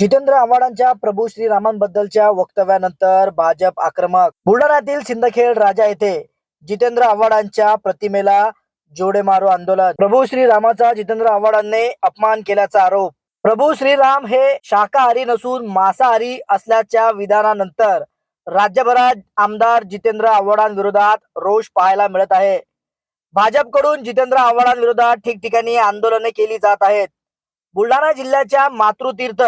जितेंद्र आव्हाडांच्या प्रभू श्रीरामांबद्दलच्या वक्तव्यानंतर भाजप आक्रमक. बुलढाण्यातील सिंदखेड राजा येथे जितेंद्र आव्हाडांच्या प्रतिमेला जोडे मारो आंदोलन. प्रभू श्रीरामाचा जितेंद्र आव्हाडांनी अपमान केल्याचा आरोप. प्रभू श्रीराम हे शाकाहारी नसून मांसाहारी असल्याच्या विधानानंतर राज्यभरात आमदार जितेंद्र आव्हाडांविरोधात रोष पाहायला मिळत आहे. भाजपकडून जितेंद्र आव्हाडांविरोधात ठिकठिकाणी आंदोलने केली जात आहेत. बुलढाणा जिल्ह्याच्या मातृतीर्थ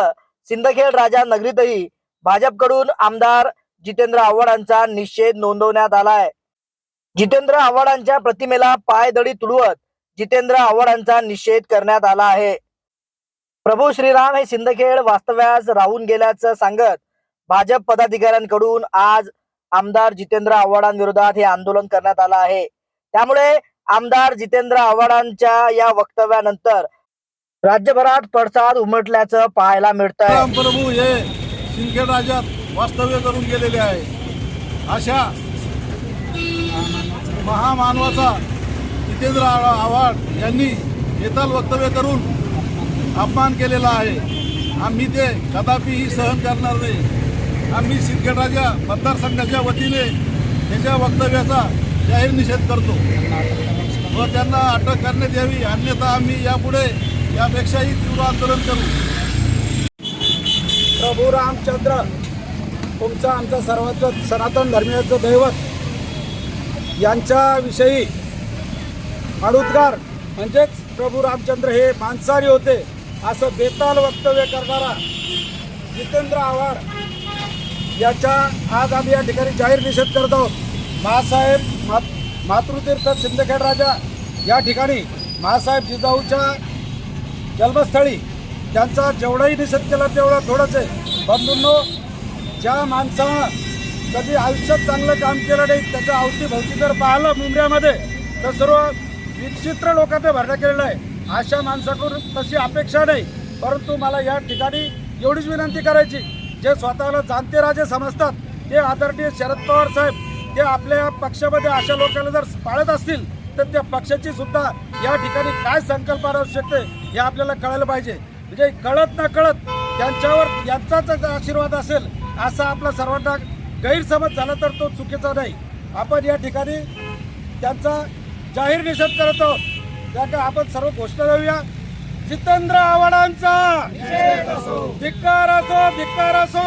सिंदखेड राजा नगरीतही भाजपकडून आमदार जितेंद्र आव्हाडांचा निषेध नोंदवण्यात आलाय. जितेंद्र आव्हाडांच्या प्रतिमेला पायदळी तुडवत जितेंद्र आव्हाडांचा निषेध करण्यात आला आहे. प्रभू श्रीराम हे सिंदखेड वास्तव्यास राहून गेल्याचं सांगत भाजप पदाधिकाऱ्यांकडून आज आमदार जितेंद्र आव्हाडांविरोधात हे आंदोलन करण्यात आलं आहे. त्यामुळे आमदार जितेंद्र आव्हाडांच्या या वक्तव्यानंतर राज्यभरात पडसाद उमटल्याचं पाहायला मिळत आहे रामप्रभू हे सिंदखेड राज्यात वास्तव्य करून गेलेले आहे. अशा महामानवाचा जितेंद्र आव्हाड यांनी येताल वक्तव्य करून अपमान केलेला आहे. आम्ही ते कदापिही सहन करणार नाही. आम्ही सिंदखेड राजा मतदारसंघाच्या वतीने त्याच्या वक्तव्याचा जाहीर निषेध करतो व त्यांना अटक करण्यात यावी. अन्यथा आम्ही यापुढे यापेक्षाही तीव्र आंदोलन करू. प्रभू रामचंद्र तुमचं आमचं सर्वांचं सनातन धर्मीयाचं दैवत यांच्याविषयी अडुद्गार म्हणजेच प्रभू रामचंद्र हे मांसाहारी होते असं बेताल वक्तव्य करणारा जितेंद्र आव्हाड याच्या आज आम्ही या ठिकाणी जाहीर निषेध करत आहोत. महासाहेब मात मातृतीर्थ सिंदखेड राजा या ठिकाणी महासाहेब जिजाऊच्या जन्मस्थळी. त्यांचा जेवढाही निषेध केला तेवढा थोडंच आहे. बंधूंनो ज्या माणसानं कधी आयुष्यात चांगलं काम केलं नाही त्याच्या अवतीभवती जर पाहिलं मुंबईमध्ये तर सर्व विचित्र लोकांनी भरणा केलेलं आहे. अशा माणसाकडून तशी अपेक्षा नाही. परंतु मला या ठिकाणी एवढीच विनंती करायची जे स्वतःला जाणते राजे समजतात ते आदरणीय शरद पवार साहेब ते आपल्या पक्षामध्ये अशा लोकांना जर पाळत असतील तर त्या पक्षाची सुद्धा या ठिकाणी काय संकल्पना असू शकते हे आपल्याला कळायला पाहिजे. म्हणजे कळत ना कळत त्यांच्यावर यांचाच आशीर्वाद असेल असा आपला सर्वांना गैरसमज झाला तर तो चुकीचा नाही. आपण या ठिकाणी त्यांचा जाहीर निषेध करत आहोत. त्या का आपण सर्व घोषणा देऊया. जितेंद्र आव्हाडांचा! धिक्कार असो धिक्कार असो.